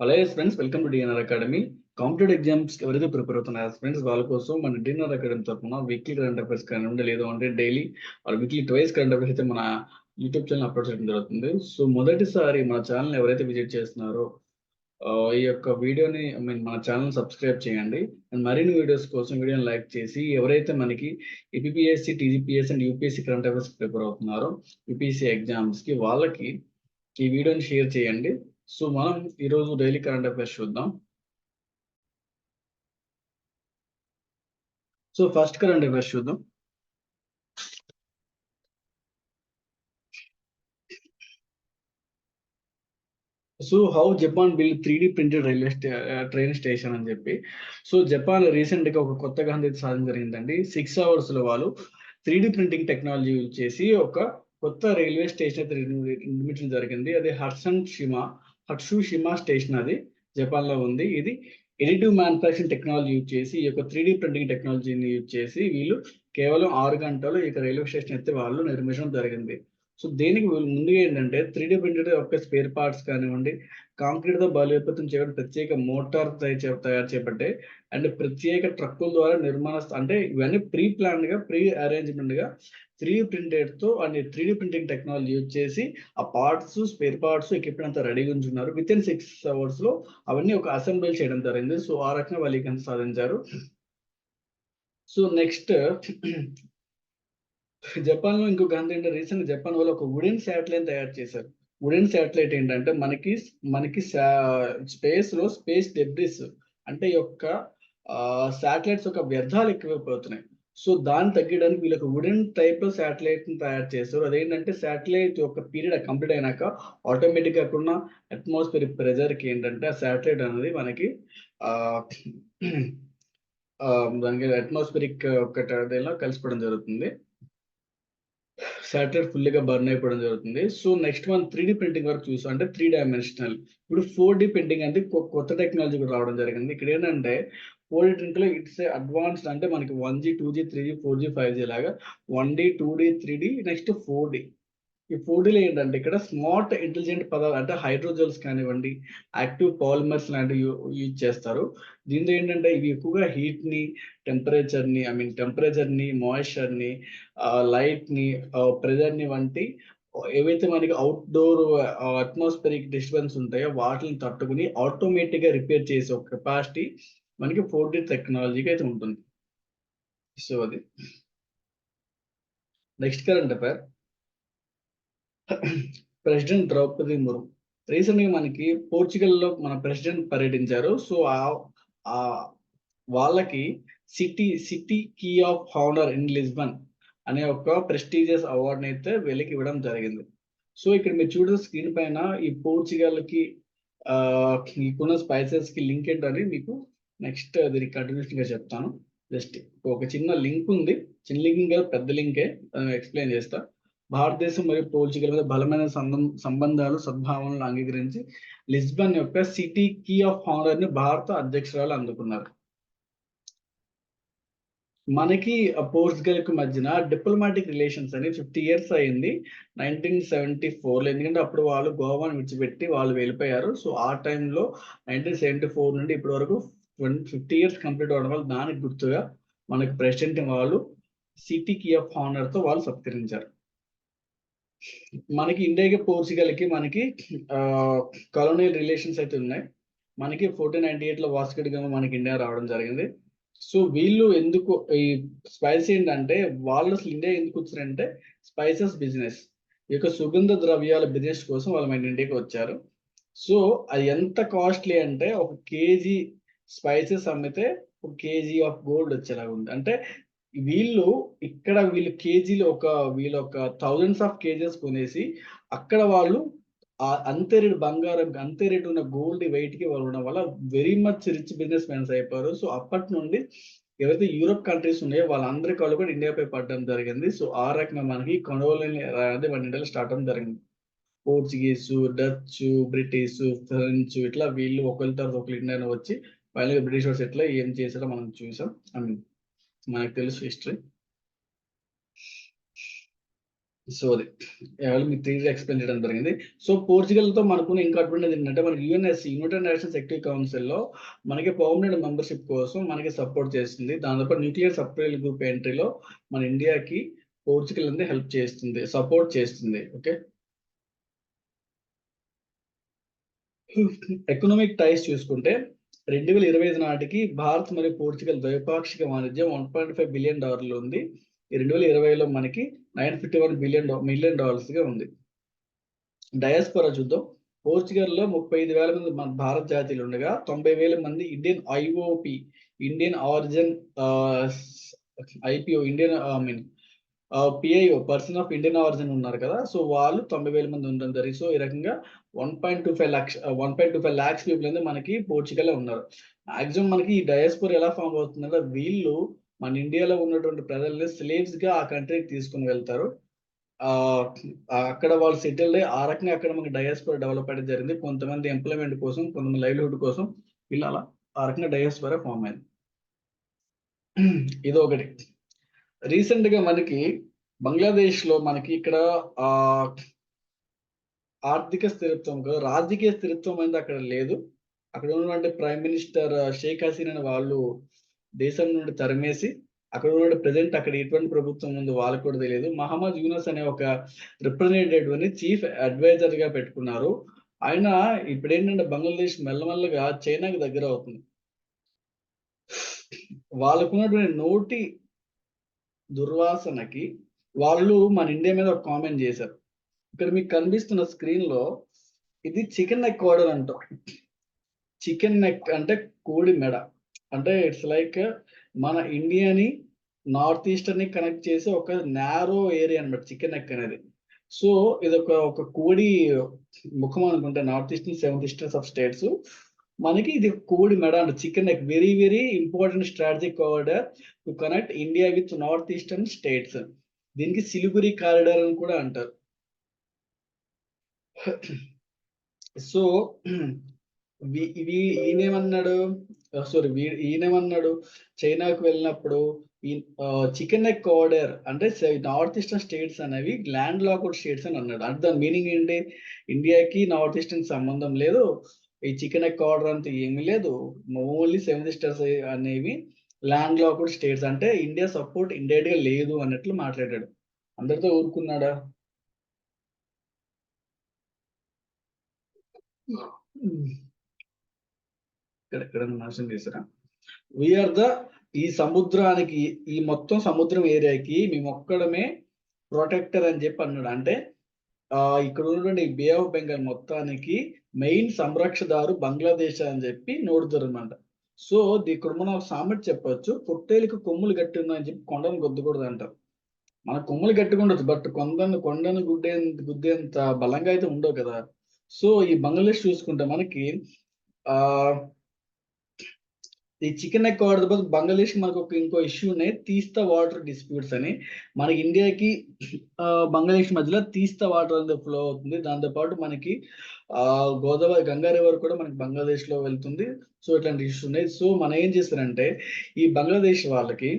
అలాగే friends welcome to DNR academy competitive exams ఎవరైతే prepare అవుతున్నారు ఫ్రెండ్స్ వాళ్ళ కోసం మన డిఎన్ఆర్ అకాడమీ తరఫున వీక్లీ కరెంట్ అఫైర్స్ కానివ్వండి లేదు అంటే daily or weekly twice current affairs అయితే మన యూట్యూబ్ ఛానల్ అప్లోడ్ చేయడం జరుగుతుంది. సో మొదటిసారి మన ఛానల్ ఎవరైతే విజిట్ చేస్తున్నారో ఈ యొక్క వీడియోని ఐ మీన్ మన ఛానల్ సబ్స్క్రైబ్ చేయండి. అండ్ మరిన్ని వీడియోస్ కోసం వీడియోని లైక్ చేసి ఎవరైతే మనకి APSC TGPS and UPSC current affairs prepare అవుతున్నారో యూపీఎస్సి ఎగ్జామ్స్కి వాళ్ళకి ఈ వీడియోని షేర్ చేయండి. సో మనం ఈరోజు డైలీ కరెంట్ అఫైర్స్ చూద్దాం. సో ఫస్ట్ కరెంట్ అఫైర్స్ చూద్దాం. So how Japan built three D printed railway train station అని చెప్పి. సో జపాన్ రీసెంట్గా ఒక కొత్త గాంధీ సాధన జరిగిందండి. సిక్స్ అవర్స్లో వాళ్ళు three D printing technology use చేసి ఒక కొత్త రైల్వే స్టేషన్ అయితే నిర్మించడం జరిగింది. అది హర్సన్ షిమా హట్సు షిమా స్టేషన్ అది జపాన్లో ఉంది. ఇది ఎడిటివ్ మ్యానుఫాక్చరింగ్ టెక్నాలజీ యూజ్ చేసి ఈ యొక్క త్రీ ప్రింటింగ్ టెక్నాలజీని యూజ్ చేసి వీళ్ళు కేవలం ఆరు గంటలు ఈ యొక్క రైల్వే స్టేషన్ అయితే వాళ్ళు నిర్మించడం జరిగింది. సో దేనికి వీళ్ళు ముందుగా ఏంటంటే త్రీ డి ప్రింటెడ్ యొక్క స్పేర్ పార్ట్స్ కానివ్వండి కాంక్రీట్తో బలోపేతం చేయడం ప్రత్యేక మోటార్ తయారు చేపట్టే అండ్ ప్రత్యేక ట్రక్కుల ద్వారా నిర్మాణ అంటే ఇవన్నీ ప్రీ ప్లాన్గా ప్రీ అరేంజ్మెంట్గా three ప్రింటెడ్తో and three D printing technology use చేసి ఆ పార్ట్స్ స్పేర్ పార్ట్స్ ఎక్విప్మెంట్ అంతా రెడీగా ఉంచున్నారు. విత్ ఇన్ సిక్స్ అవర్స్లో అవన్నీ ఒక అసెంబ్లీ చేయడం జరిగింది. సో ఆ రకంగా వాళ్ళు ఇక్కడ సాధించారు. సో నెక్స్ట్ జపాన్లో ఇంకొక అంత ఏంటంటే రీసెంట్ జపాన్ వాళ్ళు ఒక వుడెన్ శాటిలైట్ తయారు చేశారు. వుడెన్ శాటిలైట్ ఏంటంటే మనకి మనకి స్పేస్లో స్పేస్ డెబ్రిస్ అంటే ఈ యొక్క శాటిలైట్స్ యొక్క వ్యర్థాలు ఎక్కువైపోతున్నాయి. సో దాన్ని తగ్గడానికి వీళ్ళకి వుడెన్ టైప్లో శాటిలైట్ని తయారు చేస్తారు అదేంటంటే శాటిలైట్ యొక్క పీరియడ్ కంప్లీట్ అయినాక ఆటోమేటిక్ కాకుండా అట్మాస్ఫియర్ ప్రెజర్కి ఏంటంటే ఆ శాటిలైట్ అనేది మనకి దానికి అట్మాస్ఫిరిక్ ఒక కలిసిపోవడం జరుగుతుంది. శాటిలైట్ ఫుల్గా బర్న్ అయిపోవడం జరుగుతుంది. So next one three D printing వరకు చూసాం. అంటే త్రీ డైమెన్షనల్ ఇప్పుడు ఫోర్ డి ప్రింటింగ్ అంటే కొత్త టెక్నాలజీ కూడా రావడం జరిగింది. ఇక్కడ ఏంటంటే ఓల్డ్ డి లో ఇట్స్ అడ్వాన్స్డ్ అంటే మనకి one G two G three G four G five G లాగా one D two D three D next four D ఈ ఫోర్ డీలో ఏంటంటే ఇక్కడ స్మార్ట్ ఇంటెలిజెంట్ పదాలు అంటే హైడ్రోజెల్స్ కానివ్వండి యాక్టివ్ పాలిమర్స్ లాంటివి యూజ్ చేస్తారు. దీంతో ఏంటంటే ఇవి ఎక్కువగా హీట్ని టెంపరేచర్ని ఐ మీన్ టెంపరేచర్ని మాయిశ్చర్ని లైట్ని ప్రెజర్ని వంటి ఏవైతే మనకి అవుట్డోర్ అట్మాస్ఫియరిక్ డిస్టర్బెన్స్ ఉంటాయో వాటిని తట్టుకుని ఆటోమేటిక్గా రిపేర్ చేసే ఒక కెపాసిటీ మనకి ఫోర్ డి టెక్నాలజీకి అయితే ఉంటుంది. సో అది. Next current affair president Droupadi Murmu రీసెంట్గా మనకి పోర్చుగల్లో మన ప్రెసిడెంట్ పర్యటించారు. సో ఆ- వాళ్ళకి city city key of honour in Lisbon అనే ఒక ప్రెస్టీజియస్ అవార్డుని అయితే వీళ్ళకి ఇవ్వడం జరిగింది. సో ఇక్కడ మీరు చూడదు స్క్రీన్ పైన ఈ పోర్చుగల్కి ఆ మీకున్న స్పైసెస్కి లింక్ ఏంటని మీకు నెక్స్ట్ దీనికి కంటిన్యూషన్గా చెప్తాను. జస్ట్ ఒక చిన్న లింక్ ఉంది. చిన్న లింక్ కాదు పెద్ద లింకే ఎక్స్ప్లెయిన్ చేస్తా. భారతదేశం మరియు పోర్చుగల్ మీద బలమైన సంబంధాలు సద్భావనలు అంగీకరించి లిస్బన్ యొక్క సిటీ కీ ఆఫ్ హానర్ని భారత అధ్యక్షురాలు అందుకున్నారు. మనకి ఆ పోర్చుగల్కి మధ్యన డిప్లొమాటిక్ రిలేషన్స్ అని ఫిఫ్టీ ఇయర్స్ అయింది. నైన్టీన్ సెవెంటీ ఫోర్లో ఎందుకంటే అప్పుడు వాళ్ళు గోవాని విడిచిపెట్టి వాళ్ళు వెళ్ళిపోయారు. సో ఆ టైంలో నైన్టీన్ సెవెంటీ ఫోర్ నుండి ఇప్పటి వరకు ఫిఫ్టీ ఇయర్స్ కంప్లీట్ అవడం వల్ల దానికి గుర్తుగా మనకి ప్రెసిడెంట్ వాళ్ళు సిటీ కీ ఆఫ్ హానర్తో వాళ్ళు సత్కరించారు. మనకి ఇండియాకి పోర్చుగల్కి మనకి కలోనియల్ రిలేషన్స్ అయితే ఉన్నాయి. మనకి ఫోర్టీన్ నైన్టీ ఎయిట్లో వాస్కట్ మనకి ఇండియా రావడం జరిగింది. సో వీళ్ళు ఎందుకు ఈ స్పైస్ ఏంటంటే వాళ్ళు అసలు ఇండియా ఎందుకు వచ్చారంటే స్పైసెస్ బిజినెస్ ఈ యొక్క సుగంధ ద్రవ్యాల బిజినెస్ కోసం వాళ్ళు మన ఇండియాకి వచ్చారు. సో అది ఎంత కాస్ట్లీ అంటే ఒక కేజీ స్పైసెస్ అమ్మితే ఒక కేజీ ఆఫ్ గోల్డ్ వచ్చేలాగా ఉంది. అంటే వీళ్ళు ఇక్కడ వీళ్ళు కేజీలు ఒక వీళ్ళు ఒక థౌజండ్స్ ఆఫ్ కేజెస్ కొనేసి అక్కడ వాళ్ళు ఆ అంతే రేటు బంగారం అంతే రేటు ఉన్న గోల్డ్ వెయిట్కి వాళ్ళు ఉండడం వల్ల very much rich business mens అయిపోయారు. సో అప్పటి నుండి ఎవరైతే యూరోప్ కంట్రీస్ ఉన్నాయో వాళ్ళందరి కాళ్ళు కూడా ఇండియాపై పడడం జరిగింది. సో ఆ రకంగా మనకి కొనుగోలు అనేది మన ఇండియాలో స్టార్ట్ అవడం జరిగింది. పోర్చుగీసు డచ్ బ్రిటిష్ ఫ్రెంచ్ ఇట్లా వీళ్ళు ఒకరి తర్వాత ఒకరు ఇండియాలో వచ్చి ఫైనల్గా బ్రిటిష్ వార్స్ ఎట్లా ఏం చేశారో మనం చూసాం. ఐ మీన్ మనకు తెలుసు హిస్టరీ సో అది. ఎవరు మీకు త్రీ ఎక్స్ప్లెయిన్ చేయడం జరిగింది. సో పోర్చుగల్తో మనకు మనకున్న ఇంకా అడ్వాంటేజ్ ఏంటంటే మనకి యుఎన్ఎస్ యునైటెడ్ నేషన్స్ సెక్యూరిటీ కౌన్సిల్లో మనకి పర్మనెంట్ మెంబర్షిప్ కోసం మనకి సపోర్ట్ చేస్తుంది. దాంతోపాటు న్యూక్లియర్ సప్లై గ్రూప్ ఎంట్రీలో మన ఇండియాకి పోర్చుగల్ అనేది హెల్ప్ చేస్తుంది సపోర్ట్ చేస్తుంది. ఓకే ఎకనామిక్ టైస్ చూసుకుంటే రెండు వేల ఇరవై ఐదు నాటికి భారత్ మరియు పోర్చుగల్ ద్వైపాక్షిక వాణిజ్యం వన్ పాయింట్ ఫైవ్ బిలియన్ డాలర్లు ఉంది. రెండు వేల ఇరవైలో మనకి nine fifty one billion million డాలర్స్గా ఉంది. డయాస్పోరా చూద్దాం. పోర్చుగల్లో ముప్పై ఐదు వేల మంది మన భారత జాతీయులు ఉండగా తొంభై వేల మంది Indian IOP Indian origin IPO Indian I mean PIO person of Indian origin ఉన్నారు కదా. సో వాళ్ళు తొంభై వేల మంది ఉండడం జరిగింది. సో ఈ రకంగా one point two five lakhs one point two five lakhs people అనేది మనకి పోర్చుగల్ ఉన్నారు. మాక్సిమం మనకి ఈ డయాస్పోర్ ఎలా ఫామ్ అవుతుందంటే వీళ్ళు మన ఇండియాలో ఉన్నటువంటి ప్రజల్ని స్లేవ్స్గా ఆ కంట్రీకి తీసుకుని వెళ్తారు. అక్కడ వాళ్ళు సెటిల్ అయ్యి ఆ రకంగా అక్కడ మనకి డయాస్పోర్ డెవలప్ అయ్యడం జరిగింది. కొంతమంది ఎంప్లాయ్మెంట్ కోసం కొంతమంది లైవ్లీహుడ్ కోసం వీళ్ళు అలా ఆ రకంగా డయాస్పోర్ ఫామ్ అయింది ఇది ఒకటి. రీసెంట్గా మనకి బంగ్లాదేశ్లో మనకి ఇక్కడ ఆ ఆర్థిక స్థిరత్వం కదా రాజకీయ స్థిరత్వం అనేది అక్కడ లేదు. అక్కడ ఉన్నటువంటి ప్రైమ్ మినిస్టర్ షేక్ హసీనా అనే వాళ్ళు దేశం నుండి తరిమేసి అక్కడ ఉన్న ప్రజెంట్ అక్కడ ఎటువంటి ప్రభుత్వం ఉందో వాళ్ళకి కూడా తెలియదు. మహమ్మద్ యూనస్ అనే ఒక రిప్రజెంటేటివ్ అని చీఫ్ అడ్వైజర్గా పెట్టుకున్నారు. ఆయన ఇప్పుడు ఏంటంటే బంగ్లాదేశ్ మెల్లమెల్లగా చైనాకి దగ్గర అవుతుంది. వాళ్ళకున్నటువంటి నోటి దుర్వాసనకి వాళ్ళు మన ఇండియా మీద ఒక కామెంట్ చేశారు. ఇక్కడ మీకు కనిపిస్తున్న స్క్రీన్లో ఇది చికెన్ నెక్ కోడర్ అంటాం. చికెన్ నెక్ అంటే కోడి మెడ. అంటే ఇట్స్ లైక్ మన ఇండియాని నార్త్ ఈస్టర్న్ని కనెక్ట్ చేసే ఒక నేరో ఏరియా అనమాట చికెన్ నెక్ అనేది. సో ఇది ఒక ఒక కోడి ముఖం అనుకుంటే north eastern seventh easterns of states మనకి ఇది కోడి మెడ and. Chicken neck very very important strategic order to connect India with north eastern states దీనికి సిలిగురి కారిడార్ అని కూడా అంటారు. సో ఇవి ఈయనేమన్నాడు? సారీ ఈయనేమన్నాడు? చైనాకు వెళ్ళినప్పుడు చికెన్ నెక్ ఆర్డర్ అంటే నార్త్ ఈస్టర్న్ స్టేట్స్ అనేవి ల్యాండ్ లాక్డ్ స్టేట్స్ అని అన్నాడు. అంటే దాని మీనింగ్ ఏంటి? ఇండియాకి నార్త్ ఈస్టర్న్ సంబంధం లేదు. ఈ చికెన్ నెక్ ఆర్డర్ అంతా ఏమీ లేదు. ఓన్లీ సెవెన్ సిస్టర్స్ అనేవి ల్యాండ్ లాక్డ్ స్టేట్స్ అంటే ఇండియా సపోర్ట్ ఇండైరెక్ట్గా లేదు అన్నట్లు మాట్లాడాడు. అందరితో ఊరుకున్నాడా? ఇక్కడ ఎక్కడ నాశనం చేశారా? వీఆర్ ద ఈ సముద్రానికి ఈ మొత్తం సముద్రం ఏరియాకి మేము ఒక్కడమే ప్రొటెక్టర్ అని చెప్పి అన్నాడు. అంటే ఇక్కడ ఉన్నటువంటి బే ఆఫ్ బెంగాల్ మొత్తానికి మెయిన్ సంరక్షదారు బంగ్లాదేశ్ అని చెప్పి నోడుతారు అనమాట సో ఇక్కడ మనం ఒక సామెత చెప్పొచ్చు. పొట్టేలికి కొమ్ములు గట్టి ఉన్నాయని చెప్పి కొండను గుద్దకూడదు అంటారు మన కొమ్ములు గట్టిగా బట్ కొండను కొండను గుడ్డే గుద్దేంత బలంగా అయితే ఉండవు కదా. సో ఈ బంగ్లాదేశ్ చూసుకుంటే మనకి ఆ ఈ చికెన్ నెక్ వాటర్ బదులు బంగ్లాదేశ్ మనకు ఒక ఇంకో ఇష్యూ ఉన్నాయి. తీస్తా వాటర్ డిస్ప్యూట్స్ అని. మన ఇండియాకి బంగ్లాదేశ్ మధ్యలో తీస్తా వాటర్ అనేది ఫ్లో అవుతుంది. దాంతోపాటు మనకి ఆ గోదావరి గంగా రివర్ కూడా మనకి బంగ్లాదేశ్లో వెళ్తుంది. సో ఇట్లాంటి ఇష్యూస్ ఉన్నాయి. సో మనం ఏం చేస్తారంటే ఈ బంగ్లాదేశ్ వాళ్ళకి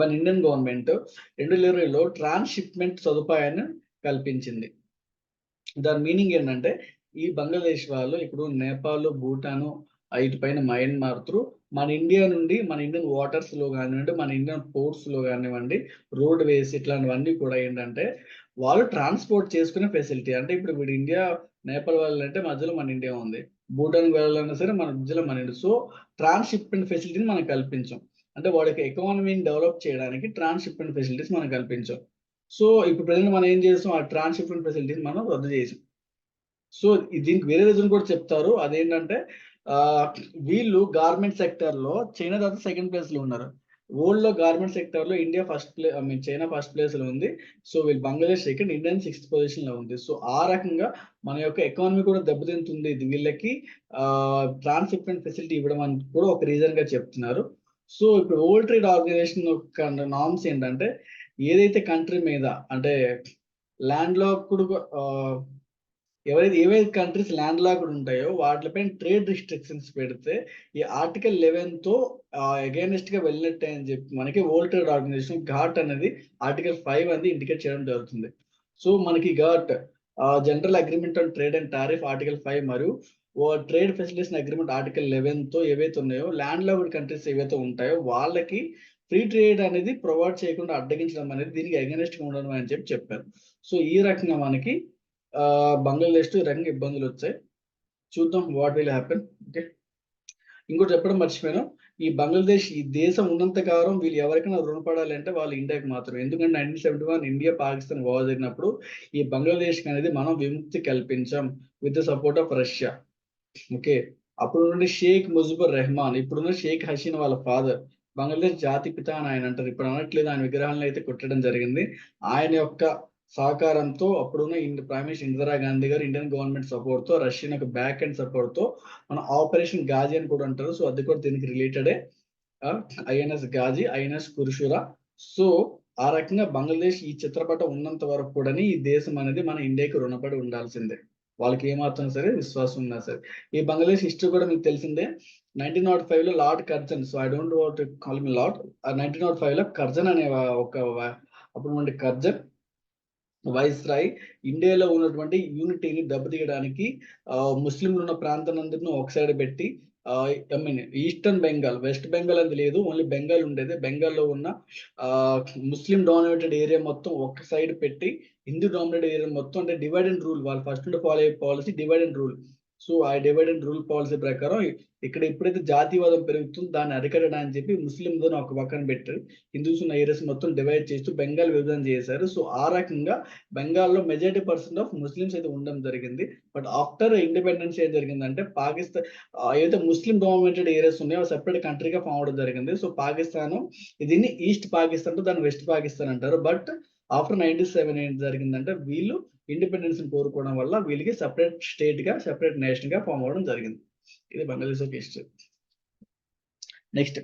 మన ఇండియన్ గవర్నమెంట్ రెండు వేల ఇరవైలో ట్రాన్స్షిప్మెంట్ సదుపాయాన్ని కల్పించింది. దాని మీనింగ్ ఏంటంటే ఈ బంగ్లాదేశ్ వాళ్ళు ఇప్పుడు నేపాల్ భూటాను ఇటు పైన మైండ్ త్రూ మన ఇండియా నుండి మన ఇండియన్ వాటర్స్లో కానివ్వండి మన ఇండియన్ పోర్ట్స్లో కానివ్వండి రోడ్ వేస్ ఇట్లాంటివన్నీ కూడా ఏంటంటే వాళ్ళు ట్రాన్స్పోర్ట్ చేసుకునే ఫెసిలిటీ అంటే ఇప్పుడు ఇప్పుడు ఇండియా నేపాల్ వెళ్ళాలంటే మధ్యలో మన ఇండియా ఉంది. భూటాన్ వెళ్ళాలన్నా సరే మన మధ్యలో మన ఇండియా సో ట్రాన్స్షిప్మెంట్ ఫెసిలిటీని మనం కల్పించాం. అంటే వాడికి ఎకానమీని డెవలప్ చేయడానికి ట్రాన్స్షిప్మెంట్ ఫెసిలిటీస్ మనం కల్పించాం. సో ఇప్పుడు ప్రజెంట్ మనం ఏం చేస్తాం ఆ ట్రాన్స్షిప్మెంట్ ఫెసిలిటీని మనం రద్దు చేసాం. సో దీనికి వేరే రీజన్ కూడా చెప్తారు. అదేంటంటే వీళ్ళు గార్మెంట్ సెక్టర్లో చైనా తర్వాత సెకండ్ ప్లేస్లో ఉన్నారు. వరల్డ్లో గార్మెంట్ సెక్టర్లో India first play I mean China first ప్లేస్లో ఉంది. సో వీళ్ళు బంగ్లాదేశ్ సెకండ్ ఇండియన్ సిక్స్త్ పొజిషన్లో ఉంది. సో ఆ రకంగా మన యొక్క ఎకానమీ కూడా దెబ్బతింటుంది. వీళ్ళకి ట్రాన్స్షిప్మెంట్ ఫెసిలిటీ ఇవ్వడం అని కూడా ఒక రీజన్గా చెప్తున్నారు. సో ఇప్పుడు వరల్డ్ ట్రేడ్ ఆర్గనైజేషన్ యొక్క నామ్స్ ఏంటంటే ఏదైతే కంట్రీ మీద అంటే ల్యాండ్లో కూడా ఎవరైతే ఏవైతే కంట్రీస్ ల్యాండ్ లాక్డ్ ఉంటాయో వాటిపైన ట్రేడ్ రిస్ట్రిక్షన్స్ పెడితే ఈ ఆర్టికల్ లెవెన్తో గా వెళ్ళినట్టే అని చెప్పి మనకి వరల్డ్ ట్రేడ్ ఆర్గనైజేషన్ ఘాట్ అనేది ఆర్టికల్ ఫైవ్ అనేది ఇండికేట్ చేయడం జరుగుతుంది. సో మనకి GATT general agreement on trade and tariff article five మరియు ట్రేడ్ ఫెసిలిటేషన్ అగ్రిమెంట్ ఆర్టికల్ లెవెన్తో ఏవైతే ఉన్నాయో ల్యాండ్ లాక్డ్ కంట్రీస్ ఏవైతే ఉంటాయో వాళ్ళకి ఫ్రీ ట్రేడ్ అనేది ప్రొవైడ్ చేయకుండా అడ్డగించడం అనేది దీనికి అగెనెస్ట్గా ఉండడం అని చెప్పి చెప్పారు. సో ఈ రకంగా మనకి బంగ్లాదేశ్ ఈ ఇబ్బందులు వచ్చాయి. చూద్దాం వాట్ విల్ హ్యాపెన్ ఓకే ఇంకోటి చెప్పడం మర్చిపోయాను. ఈ బంగ్లాదేశ్ ఈ దేశం ఉన్నంత కాలం వీళ్ళు ఎవరికైనా రుణపడాలి అంటే వాళ్ళు ఇండియాకి మాత్రం ఎందుకంటే nineteen seventy one India Pakistan war జరిగినప్పుడు ఈ బంగ్లాదేశ్ అనేది మనం విముక్తి కల్పించాం with the support of Russia okay అప్పుడు నుండి షేక్ ముజిబుర్ రెహమాన్ ఇప్పుడున్న షేక్ హసీన్ వాళ్ళ ఫాదర్ బంగ్లాదేశ్ జాతి పిత అని ఆయన అంటారు. ఇప్పుడు అనట్లేదు ఆయన విగ్రహాలను అయితే కొట్టడం జరిగింది. ఆయన యొక్క సహకారంతో అప్పుడున్న ప్రైమ్ మినిస్టర్ ఇందిరా గాంధీ గారు ఇండియన్ గవర్నమెంట్ సపోర్ట్తో రష్యన్ యొక్క బ్యాక్ అండ్ సపోర్ట్తో మన ఆపరేషన్ గాజీ అని కూడా అంటారు. సో అది కూడా దీనికి రిలేటెడే INS Ghazi INS Kursura. So ఆ రకంగా బంగ్లాదేశ్ ఈ చిత్రపటం ఉన్నంత వరకు కూడా ఈ దేశం అనేది మన ఇండియాకి రుణపడి ఉండాల్సిందే. వాళ్ళకి ఏమాత్రం సరే విశ్వాసం ఉన్నా సరే. ఈ బంగ్లాదేశ్ హిస్టరీ కూడా మీకు తెలిసిందే. నైన్టీన్ నాట్ ఫైవ్లో lord Curzon so I don't what call me lord. Nineteen not ఫైవ్లో కర్జన్ అనే ఒక అప్పుడు కర్జన్ వైస్ రాయ్ ఇండియాలో ఉన్నటువంటి యూనిటీని దెబ్బతీయడానికి ముస్లింలు ఉన్న ప్రాంతాలందరినీ ఒక సైడ్ పెట్టి I mean eastern Bengal west Bengal అనేది లేదు ఓన్లీ బెంగాల్ ఉండేది. బెంగాల్లో ఉన్న ముస్లిం డామినేటెడ్ ఏరియా మొత్తం ఒక సైడ్ పెట్టి హిందూ డామినేటెడ్ ఏరియా మొత్తం అంటే డివైడ్ అండ్ రూల్ వాళ్ళు ఫస్ట్ నుండి ఫాలో అయ్యే policy divide and rule so ఆ డివైడ్ అండ్ రూల్ పాలసీ ప్రకారం ఇక్కడ ఎప్పుడైతే జాతీయవాదం పెరుగుతుందో దాన్ని అరికట్టడానికి చెప్పి ముస్లింలను ఒక పక్కన పెట్టారు. హిందూస్ ఉన్న ఏరియాస్ మొత్తం డివైడ్ చేస్తూ బెంగాల్ విభజన చేశారు. సో ఆ రకంగా బెంగాల్లో మెజారిటీ పర్సెంట్ ఆఫ్ ముస్లిమ్స్ అయితే ఉండడం జరిగింది. బట్ ఆఫ్టర్ ఇండిపెండెన్స్ ఏం జరిగిందంటే పాకిస్తాన్ ఏదైతే ముస్లిం డామినేటెడ్ ఏరియాస్ ఉన్నాయో సెపరేట్ కంట్రీగా ఫామ్ అవడం జరిగింది. సో పాకిస్తాన్ దీన్ని ఈస్ట్ పాకిస్తాన్ దాన్ని వెస్ట్ పాకిస్తాన్ అంటారు. బట్ ఆఫ్టర్ నైన్టీ సెవెన్ ఏం జరిగిందంటే వీళ్ళు ఇండిపెండెన్స్ కోరుకోవడం వల్ల వీళ్ళకి సపరేట్ స్టేట్గా సెపరేట్ నేషన్గా ఫామ్ అవ్వడం జరిగింది. ఇది బంగ్లాదేశ్ ఒక హిస్టరీ నెక్స్ట్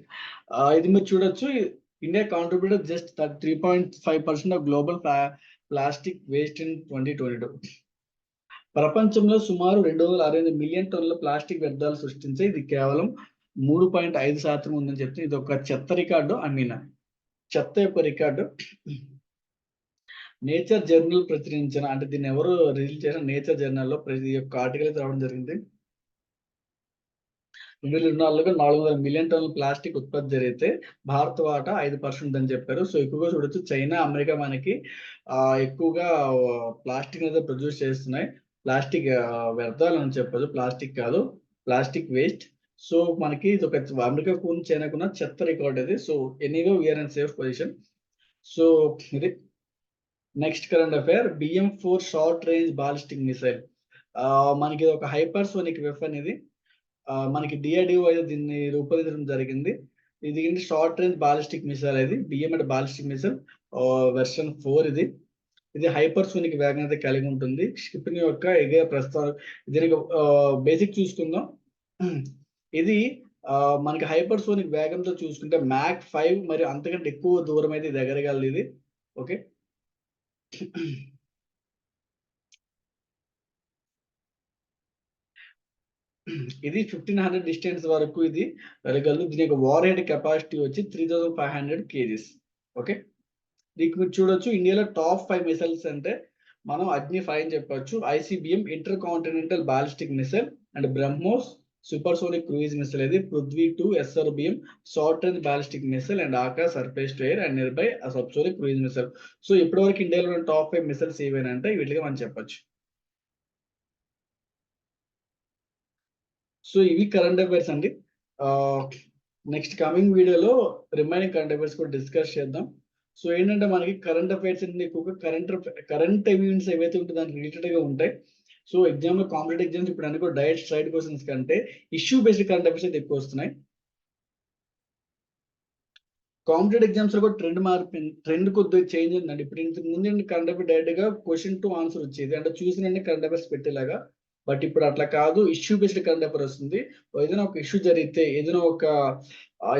ఇది మీరు చూడొచ్చు. India contributed just three point five percent of global plastic waste in twenty twenty two ప్రపంచంలో సుమారు రెండు వందల అరవై ఎనిమిది మిలియన్ టన్నుల ప్లాస్టిక్ వ్యర్థాలు సృష్టించే ఇది కేవలం మూడు పాయింట్ ఐదు శాతం ఉందని చెప్తే ఇది ఒక చెత్త రికార్డు ఐ మీన్ చెత్త యొక్క రికార్డు నేచర్ జర్నల్ ప్రచురించిన అంటే దీన్ని ఎవరు రిలీజ్ చేసిన నేచర్ జర్నల్లో ప్రతి యొక్క ఆర్టికల్ అయితే రావడం జరిగింది. రెండు వేల ఇరవై నాలుగులో నాలుగు వందల మిలియన్ టన్నుల ప్లాస్టిక్ ఉత్పత్తి జరిగితే భారత్ వాటా ఐదు పర్సెంట్ అని చెప్పారు. సో ఎక్కువగా చూడొచ్చు చైనా అమెరికా మనకి ఎక్కువగా ప్లాస్టిక్ అనేది ప్రొడ్యూస్ చేస్తున్నాయి. ప్లాస్టిక్ వ్యర్థాలు అని చెప్పదు ప్లాస్టిక్ కాదు ప్లాస్టిక్ వేస్ట్. సో మనకి ఇది ఒక అమెరికాకు చైనాకున్న చెత్త రికార్డ్ ఇది. So anyway we are and safe position so ఇది next current affair BM four short range ballistic missile మనకి ఒక హైపర్సోనిక్ వెఫన్ ఇది. మనకి డిఆర్డిఓ అయితే దీన్ని రూపొందించడం జరిగింది. ఇది షార్ట్ రేంజ్ బాలిస్టిక్ మిసైల్ ఇది. బిఎం అంటే బాలిస్టిక్ మిసైల్ వెర్షన్ ఫోర్ ఇది. ఇది హైపర్సోనిక్ వేగం అయితే కలిగి ఉంటుంది. షిప్పింగ్ యొక్క ఎగే ప్రస్తావన దీనికి బేసిక్ చూసుకుందాం. ఇది మనకి హైపర్సోనిక్ వేగంతో చూసుకుంటే మ్యాక్ ఫైవ్ మరియు అంతకంటే ఎక్కువ దూరం అయితే దగ్గరగలదు. ఇది ఓకే ఇది ఫిఫ్టీన్ హండ్రెడ్ డిస్టెన్స్ వరకు ఇది వెళ్ళగలదు దీని యొక్క వార్ హెడ్ కెపాసిటీ వచ్చి three thousand five hundred kgs okay దీనికి మీరు చూడొచ్చు ఇండియాలో టాప్ ఫైవ్ మిసైల్స్ అంటే మనం అగ్ని ఫైవ్ అని చెప్పొచ్చు ICBM intercontinental ballistic missile and BrahMos supersonic cruise missile ఇది Prithvi two SRBM short range ballistic missile and Akash surface to air and nearby subsonic cruise missile so ఇప్పటివరకు ఇండియాలో ఉన్న top five missiles ఏవైనా అంటే వీటికి మనం చెప్పొచ్చు. సో ఇవి కరెంట్ అఫైర్స్ అండి. నెక్స్ట్ కమింగ్ వీడియోలో రిమైనింగ్ కరెంట్ అఫైర్స్ కూడా డిస్కస్ చేద్దాం. సో ఏంటంటే మనకి కరెంట్ అఫైర్స్ ఎక్కువగా కరెంట్ కరెంట్ ఈవెంట్స్ ఏవైతే ఉంటే దానికి రిలేటెడ్గా ఉంటాయి. సో ఎగ్జామ్లో కాంపిటేటివ్ ఎగ్జామ్స్ ఇప్పుడు అనుకో డైరెక్ట్ స్ట్రైట్ క్వశ్చన్స్ కంటే ఇష్యూ బేస్డ్ కరెంట్ అఫైర్స్ అయితే ఎక్కువ వస్తున్నాయి. కాంపిటేటివ్ ఎగ్జామ్స్లో కూడా ట్రెండ్ మార్పు ట్రెండ్ కొద్దిగా చేంజ్ అయిందండి. ఇప్పుడు ఇంతకు ముందు కరెంట్ అఫైర్ డైరెక్ట్గా క్వశ్చన్ టు ఆన్సర్ వచ్చేది. అంటే చూసిన కరెంట్ అఫైర్స్ పెట్టేలాగా. బట్ ఇప్పుడు అట్లా కాదు. ఇష్యూ బేస్డ్ కరెంట్ అఫైర్ వస్తుంది. ఏదైనా ఒక ఇష్యూ జరిగితే ఏదైనా ఒక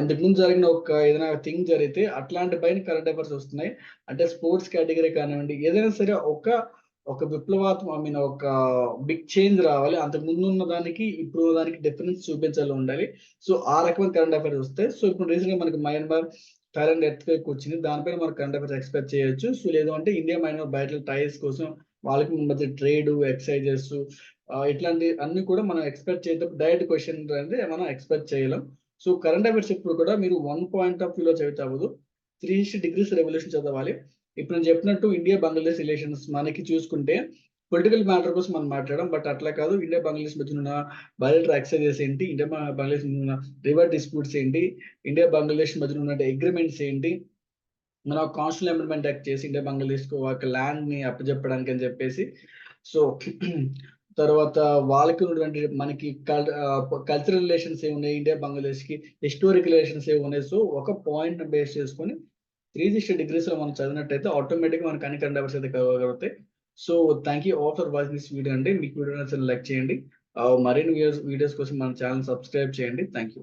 ఇంతకు ముందు జరిగిన ఒక ఏదైనా థింగ్ జరిగితే అట్లాంటి పైన కరెంట్ అఫైర్స్ వస్తున్నాయి. అంటే స్పోర్ట్స్ కేటగిరీ కానివ్వండి ఏదైనా సరే ఒక ఒక విప్లవాత్మ ఐ మీన్ ఒక బిగ్ చేంజ్ రావాలి. అంతకు ముందు ఉన్న దానికి ఇప్పుడు ఉన్న దానికి డిఫరెన్స్ చూపించాలి ఉండాలి. సో ఆ రకమైన కరెంట్ అఫైర్స్ వస్తాయి సో ఇప్పుడు రీసెంట్గా మనకి మయన్మార్ థాయిలాండ్ ఎర్త్ వచ్చింది. దానిపైన మనకు కరెంట్ అఫైర్స్ ఎక్స్పెక్ట్ చేయొచ్చు. సో లేదు అంటే ఇండియా మయన్మార్ బయట టైర్స్ కోసం వాళ్ళకి మధ్య ట్రేడ్ ఎక్సైజెస్ ఇట్లాంటి అన్ని కూడా మనం ఎక్స్పెక్ట్ చేయటప్పుడు డైరెక్ట్ క్వశ్చన్ అనేది మనం ఎక్స్పెక్ట్ చేయలేం. సో కరెంట్ అఫైర్స్ ఇప్పుడు కూడా మీరు వన్ పాయింట్ ఆఫ్ వ్యూలో చదివితే అవ్వదు. త్రీ డిగ్రీస్ రెవల్యూషన్ చదవాలి. ఇప్పుడు నేను చెప్పినట్టు ఇండియా బంగ్లాదేశ్ రిలేషన్స్ మనకి చూసుకుంటే పొలిటికల్ మ్యాటర్ కోసం మనం మాట్లాడడం బట్ అట్లా కాదు. ఇండియా బంగ్లాదేశ్ మధ్య ఉన్న బయట ఎక్సైజెస్ ఏంటి? ఇండియా బంగ్లాదేశ్ ఉన్న రివర్ డిస్ప్యూట్స్ ఏంటి? ఇండియా బంగ్లాదేశ్ మధ్య ఉన్న అగ్రిమెంట్స్ ఏంటి? మన కాన్స్టిట్యూషన్ అమెండ్మెంట్ యాక్ట్ చేసి ఇండియా బంగ్లాదేశ్కు ఒక ల్యాండ్ని అప్పచెప్పడానికి అని చెప్పేసి సో తర్వాత వాళ్ళకి ఉన్నటువంటి మనకి కల్చరల్ రిలేషన్స్ ఏమున్నాయి? ఉన్నాయి ఇండియా బంగ్లాదేశ్కి రిలేషన్స్ ఏ ఉన్నాయి సో ఒక పాయింట్ బేస్ చేసుకొని త్రీ సిక్స్టీ డిగ్రీస్లో మనం చదివినట్టయితే ఆటోమేటిక్ మనకి అన్ని కరెంట్ అఫైర్స్ అయితే కలగలుగుతాయి so thank you all for watching this video అండి. మీకు వీడియో నచ్చితే లైక్ చేయండి. Uh, మరిన్ని వీడియోస్ వీడియోస్ కోసం మన ఛానల్ సబ్స్క్రైబ్ చేయండి. Thank you